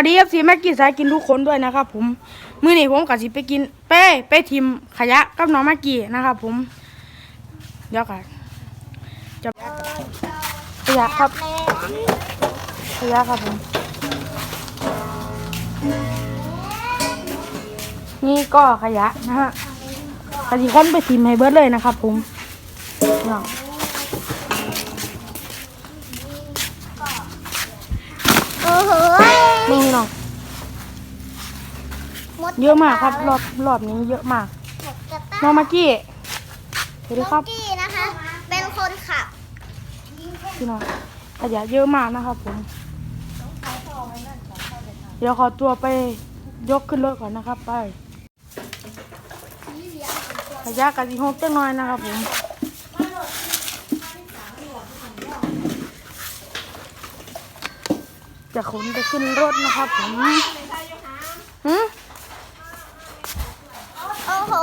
วัสดีเอฟซีแม็กกี้สายกินทุกคนด้วยนะครับผมมื้อนี้ผมกับสิไปกินเป้ไปทิมขยะกับน้องแม็กกี้นะครับผมเดี๋ยวกันจะขยะครับขยะครับผมนี่ก็ขยะนะฮะกะทิค้นไปทิมให้เบิร์ดเลยนะครับผมเนาะ โอ้โห นี่เนาะ มดเยอะมากครับ รอบรอบนี้เยอะมากจะตั้งน้องแม็กกี้สวัสดีครับกี้นะคะ เป็นคนขับพี่น้องขยะเยอะมากนะครับผมเดี๋ยวขอตัวไปยกขึ้นรถก่อนนะครับ ไปขยะกะทิหกจังน้อยนะครับผมจะขนไปขึ้นรถนะครับผมหืม โอ้โห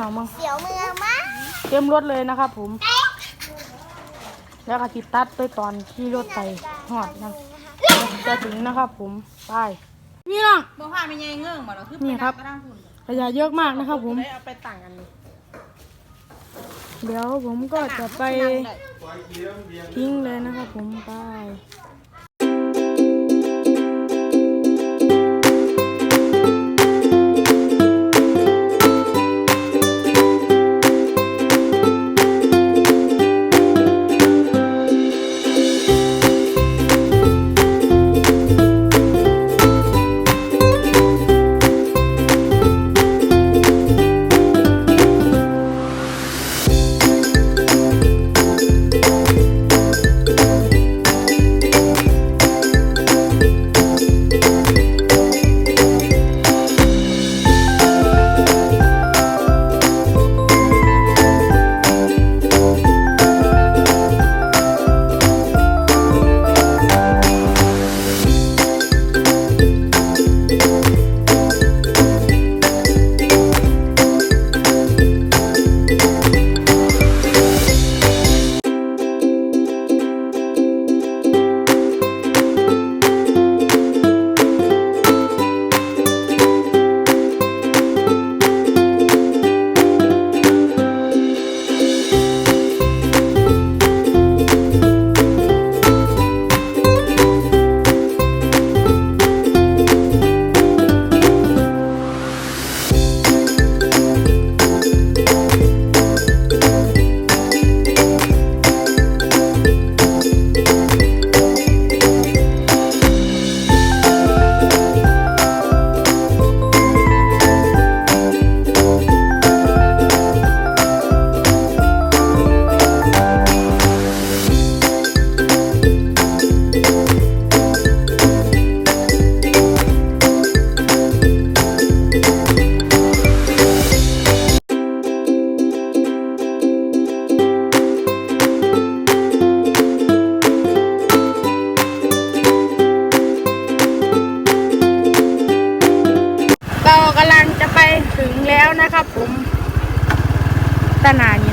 เหงามั้งเสียวเมืองมากเตรียมรถเลยนะครับผม แล้วก็ติดตัดไปตอนขี่รถไปหอดนะจะถึงนะครับผมไปนี่น้องบ่พาไม่ใหญ่เงื่องบ่เราคือนี่ครับก็ได้หุ่นขยะเยอะมากนะครับ ผมได้เอาไปต่างกันเดี๋ยวผมก็จะไปทิ้งเลยนะครับผมไป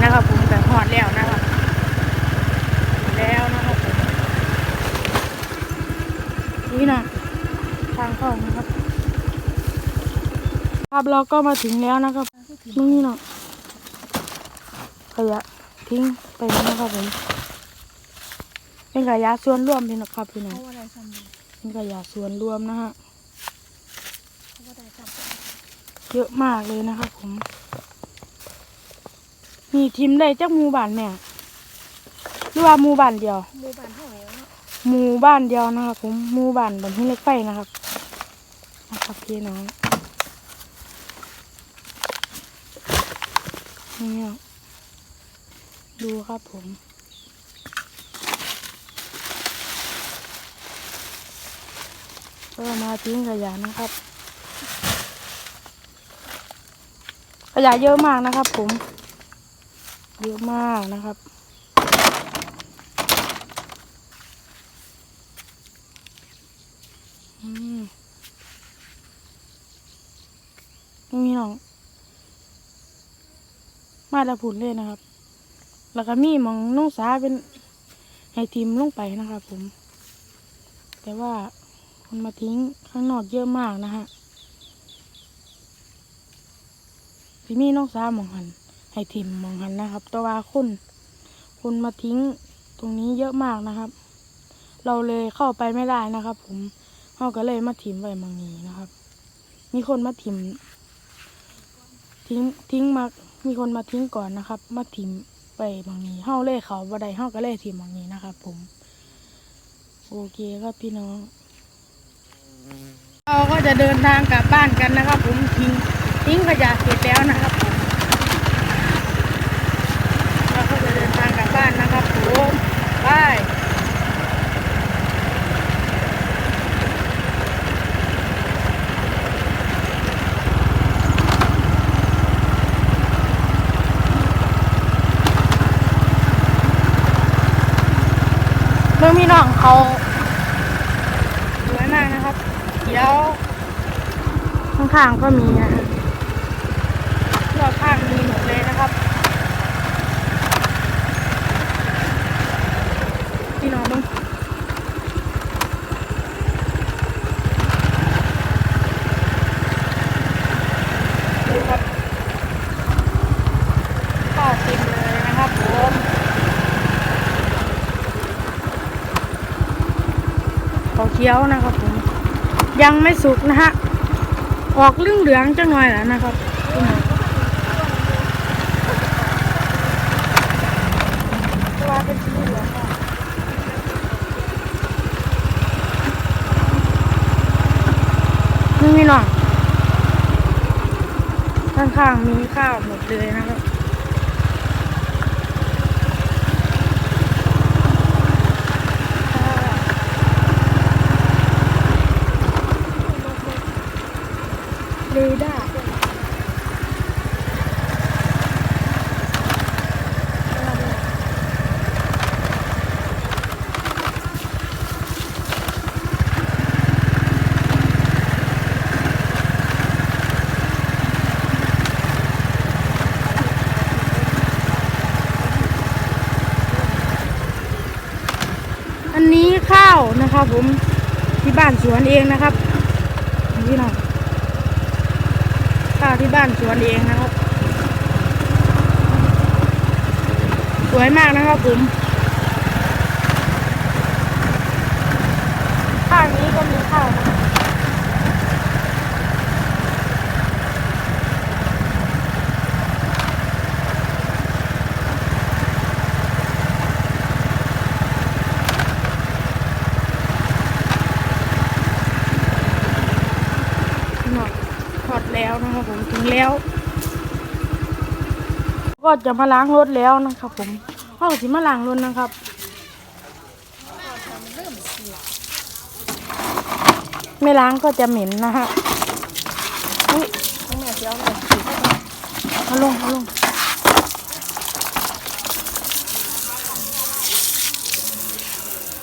นานี้นะครับผมแต่หอดแล้วนะครับถึงแล้วนะครับผมนี่นะทางเข้านะครับครับเราก็มาถึงแล้วนะครับนี่เนาะขยะทิ้งไปแล้วนะครับผมเป็นขยะส่วนรวมพี่นะครับพี่น้องเป็นขยะส่วนรวมนะฮะเยอะมากเลยนะครับผม นี่ทิมได้จากหมู่บ้านแม่หรือว่าหมู่บ้านเดียว หมู่บ้านเท่าไหร่วะหมู่บ้านเดียวนะครับผมหมู่บ้านบนที่เล็กไฟนะครับนะครับพี่น้องนี่ดูครับผมก็มาทิ้งขยะนะครับ ขยะเยอะมากนะครับผม เยอะมากนะครับ อืมนี่น้อง มาตะผุนเลยนะครับ แล้วก็มีมองน้องสาเป็นให้ทีมลงไปนะครับผม แต่ว่าคนมาทิ้งข้างนอกเยอะมากนะฮะพี่มีน้องสาวมองหัน ให้ทิมมองหันนะครับ แต่ว่าคนคนมาทิ้งตรงนี้เยอะมากนะครับ เราเลยเข้าไปไม่ได้นะครับ ผมเขาก็เลยมาทิมไว้มองนี้นะครับ มีคนมาทิมทิ้งทิ้งมามีคนมาทิ้งก่อนนะครับ มาทิมไปมองนี้เฮาเลยเขาบัไดเฮาก็เลยทิมมองนี้นะครับ ผม โอเคครับพี่น้อง เราก็จะเดินทางกลับบ้านกันนะครับ ผมทิ้งทิ้งขยะเสร็จแล้วนะครับผมเราก็จะเดินทางกลับบ้านนะครับผมบายเมื่อมีน้อง เขาสวยมากนะครับเดี๋ยวข้างๆก็มีนะฮะรอบข้างมีหมดเลยนะครับ พี่น้องมึงดูครับข้าวเต็มเลยนะครับผม เคี้ยวนะครับผมยังไม่สุกนะฮะออกเรื่องเหลืองจังหน่อยแล้วนะครับพี่น้องตัวเป็นสีเหลืองค่ะนี่พี่น้องข้างๆมีข้าวหมดเลยนะครับ ข้าวนะครับ ผมที่บ้านสวนเองนะครับนี่น้องข้าวที่บ้านสวนเองนะครับ สวยมากนะครับผมข้างนี้ก็มีข้าวนะครับพี่น้องถอดแล้วนะครับผมถึงแล้ว ก็จะมาล้างรถแล้วนะครับ ผมพ่อสิมาล้างรถนะครับไม่ล้างก็จะเหม็นนะฮะอุ้ยแม่เดี๋ยวเลยเอาลงเอาลง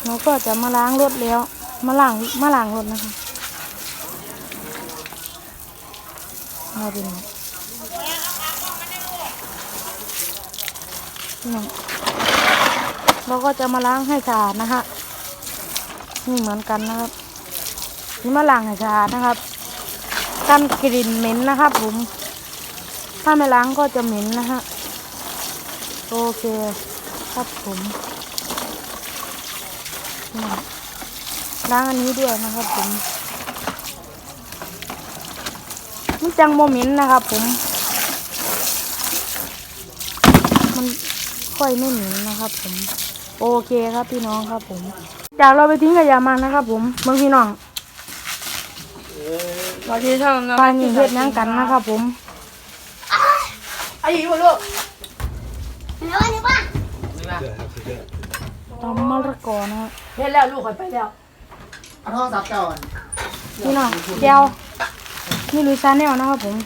เราก็จะมาล้างรถแล้ว มาล้างมาล้างรถนะคะเอาไปหน่อย เราก็จะมาล้างให้สะอาดนะฮะนี่เหมือนกันนะครับ นี่มาล้างให้สะอาดนะครับกันกลิ่นเหม็นนะครับผม ถ้าไม่ล้างก็จะเหม็นนะฮะโอเคครับผมล้างอันนี้ด้วยนะครับผมมันจังโมเหม็นนะครับผม มัน ค่อยไม่เหม็นนะครับ ผม โอเคครับพี่น้องครับ ผมจากเราไปทิ้งขยะมานะครับ ผมเมืองพี่น้องเราที่ทำนะปลานี่เฮ็ดหยังกันนะครับ ผมไอ้ยี่ห้อลูกเนื้อนี่ป่ะตำมะละกอนะครับเฮ็ดแล้วลูกคอยไปแล้วเอาโทรศัพท์ก่อนพี่น้องเดียวนี่ลุยซาแนลนะครับผม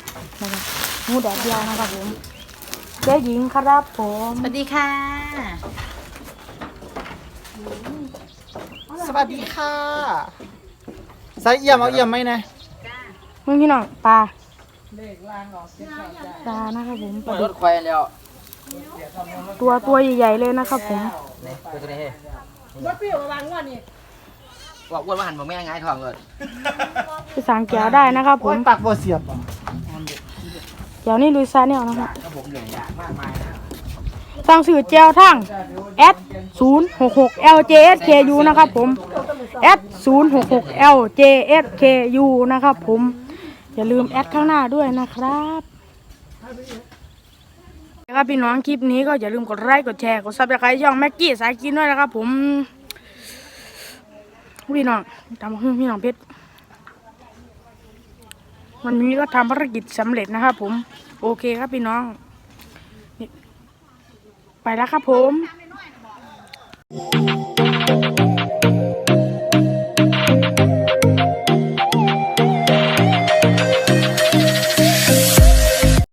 นะครับหมูแดดเดียวนะครับผม เจ๊หญิงครับผมสวัสดีค่ะ สวัสดีค่ะใส่เอี่ยมเอาเอี่ยมไหมนะเมืองพี่น้องปลาปลานะครับผมปลารดุถกควายแล้วตัวตัวใหญ่ๆเลยนะครับผมตัวนี้บอกอ้วนว่าหันบอกแม่ง่ายทองเลยไปสั่งแก้วได้นะครับผโอ้มยปากบ่เสียบ อะแก้วนี่ลุยซาเนลนะครับก็ผมเหนื่อยยากมากมายนะสั่งสื่อแจวทั้ง S 0 6 6 L J S K U นะครับผม S 0 6 6 L J S K U นะครับผม อย่าลืมแอดข้างหน้าด้วยนะครับนะครับพี่น้องคลิปนี้ก็อย่าลืมกดไลค์กดแชร์กดซับสไครต์ช่องแม็กกี้สายกินด้วยนะครับผมพี่น้องตามมาขึ้นพี่น้องเพชร วันนี้ก็ทำภารกิจสำเร็จนะครับผม โอเคครับพี่น้อง ไปแล้วครับผม